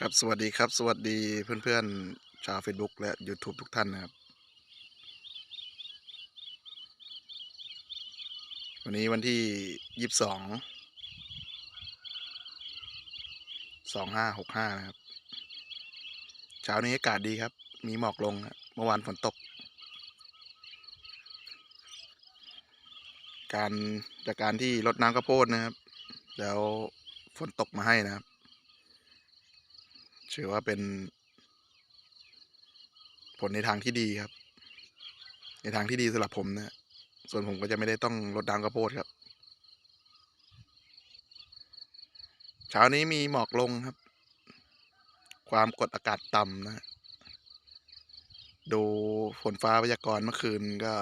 ครับสวัสดีครับ สวัสดีเพื่อนๆ ชาว Facebook และ YouTube ทุกท่านนะครับ วันนี้วันที่ยี่สิบสองสองห้าหกห้านะครับ เช้านี้อากาศดีครับ มีหมอกลงครับเมื่อวานฝนตก การจากการที่รดน้ำข้าวโพดนะครับ แล้วฝนตกมาให้นะครับ ถือว่าเป็น ผลในทางที่ดีครับ ในทางที่ดีสำหรับผมนะ ส่วนผมก็จะไม่ได้ต้องรดน้ำข้าวโพดครับ เช้านี้มีหมอกลงครับ ความกดอากาศต่ำนะ ดูฝนฟ้าพยากรณ์เมื่อคืนก็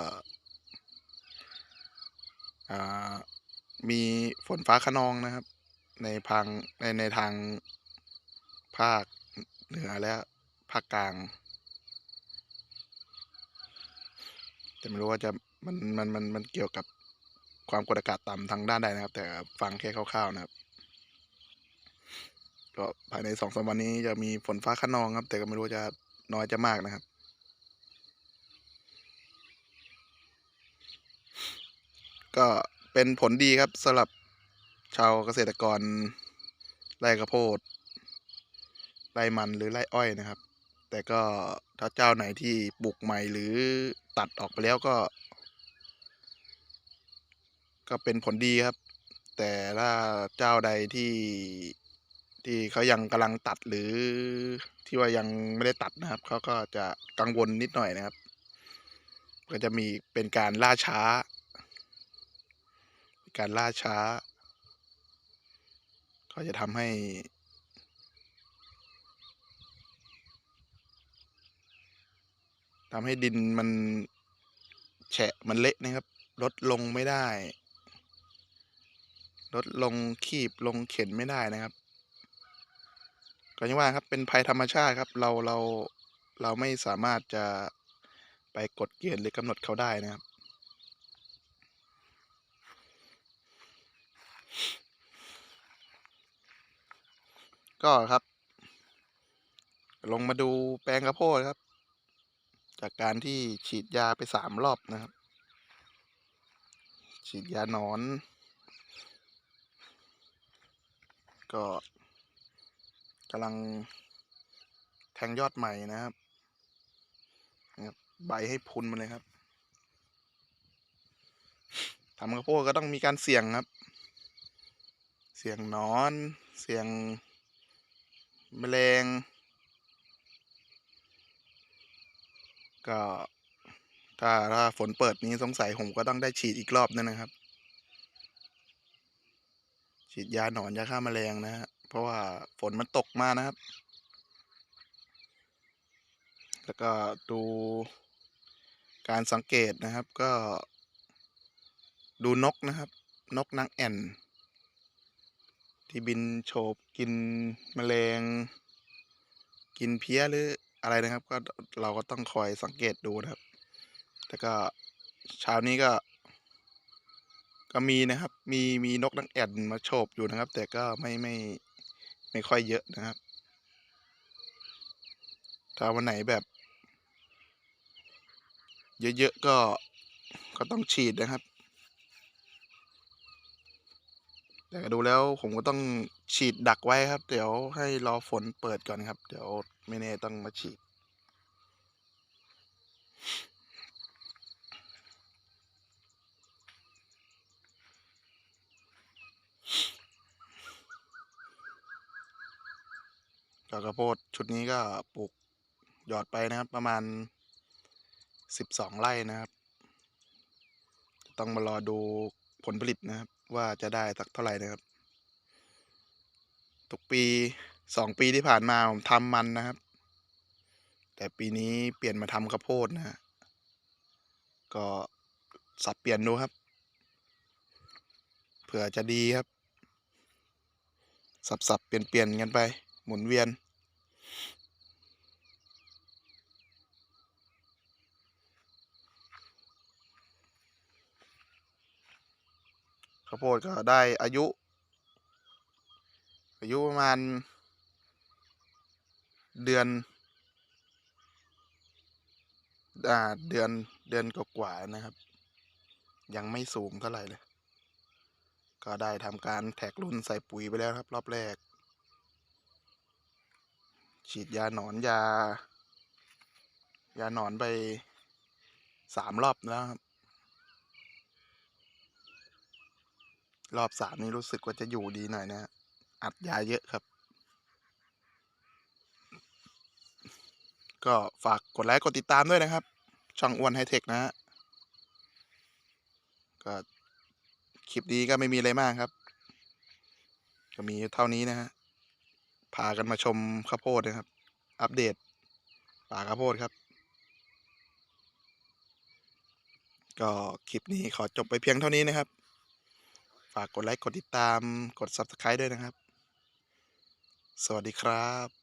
มีฝนฟ้าขนองนะครับ ในพังในในทางภาค เหนือและภาคกลางแต่ไม่รู้ว่าจะมันมันมันมันเกี่ยวกับความกดอากาศต่ำทางด้านใดนะครับ แต่ฟังแค่คร่าวๆนะครับก็ภายในสองสามวันนี้จะมีฝนฟ้าขนองครับ แต่ก็ไม่รู้จะน้อยจะมากนะครับก็เป็นผลดีครับสำหรับชาวเกษตรกรไร่ข้าวโพด ไร่มันหรือไร่อ้อยนะครับ แต่ก็ถ้าเจ้าไหนที่ปลูกใหม่หรือตัดออกไปแล้วก็ ก็เป็นผลดีครับ แต่ถ้าเจ้าใดที่ที่เขายังกำลังตัดหรือที่ว่ายังไม่ได้ตัดนะครับเขาก็จะกังวลนิดหน่อยนะครับ ก็จะมีเป็นการล่าช้า การล่าช้า ก็จะทำให้ ทำให้ดินมันแฉะมันเละนะครับ ลดลงไม่ได้ ลดลงคีบลงเข็นไม่ได้นะครับก็ยังว่าครับเป็นภัยธรรมชาติครับ เราเราเราไม่สามารถจะไปกดเกณฑ์หรือกำหนดเขาได้นะครับก็ครับ ลงมาดูแปลงข้าวโพดครับ จากการที่ฉีดยาไปสามรอบนะครับ ฉีดยาหนอน ก็กำลังแทงยอดใหม่นะครับใบให้พุนมาเลยครับทำข้าวโพดก็ต้องมีการเสี่ยงครับ เสี่ยงหนอน เสี่ยงแมลง ก็ถ้าถ้าฝนเปิดนี้สงสัยผมก็ต้องได้ฉีดอีกรอบนึงนะครับ ฉีดยาหนอนยาฆ่าแมลงนะฮะเพราะว่าฝนมันตกมานะครับ แล้วก็ดูการสังเกตนะครับก็ ดูนกนะครับ นกนางแอ่น ที่บินโฉบกินแมลง กินเพี้ยหรือ อะไรนะครับ ก็เราก็ต้องคอยสังเกตดูนะครับแล้วก็เช้านี้ก็ ก็มีนะครับ มีมีนกนางแอ่นมาโฉบอยู่นะครับ แต่ก็ไม่ไม่ไม่ค่อยเยอะนะครับ ถ้าวันไหนแบบ เยอะๆก็ก็ต้องฉีดนะครับ แต่ดูแล้วผมก็ต้องฉีดดักไว้ครับ เดี๋ยวให้รอฝนเปิดก่อนครับ เดี๋ยวไม่แน่ต้องมาฉีดก็ข้าวโพดชุดนี้ก็ปลูกหยอดไปนะครับ ประมาณสิบสองไร่นะครับ ต้องมารอดูผลผลิตนะครับ ว่าจะได้สักเท่าไหร่นะครับ ทุกปี สองปีที่ผ่านมาผมทำมันนะครับ แต่ปีนี้เปลี่ยนมาทำข้าวโพดนะฮะก็สับเปลี่ยนดูครับ เผื่อจะดีครับ สับสับเปลี่ยนเปลี่ยนกันไป หมุนเวียนข้าวโพดก็ได้อายุ อายุประมาณ เดือนอ่าเดือนเดือนกว่าๆนะครับ ยังไม่สูงเท่าไหร่เลย ก็ได้ทำการแท็กรุ่นใส่ปุ๋ยไปแล้วครับ รอบแรก ฉีดยาหนอนยา ยาหนอนไป3รอบแล้วครับ รอบ3นี่รู้สึกว่าจะอยู่ดีหน่อยนะ อัดยาเยอะครับ ก็ฝากกดไลก์กดติดตามด้วยนะครับ ช่องอ้วนไฮเทคนะครับก็คลิปนี้ก็ไม่มีอะไรมากครับ ก็มีเท่านี้นะครับพากันมาชมข้าวโพดนะครับ อัปเดตป่าข้าวโพดครับ ก็คลิปนี้ขอจบไปเพียงเท่านี้นะครับ ฝากกดไลก์กดติดตามกด Subscribe ด้วยนะครับ สวัสดีครับ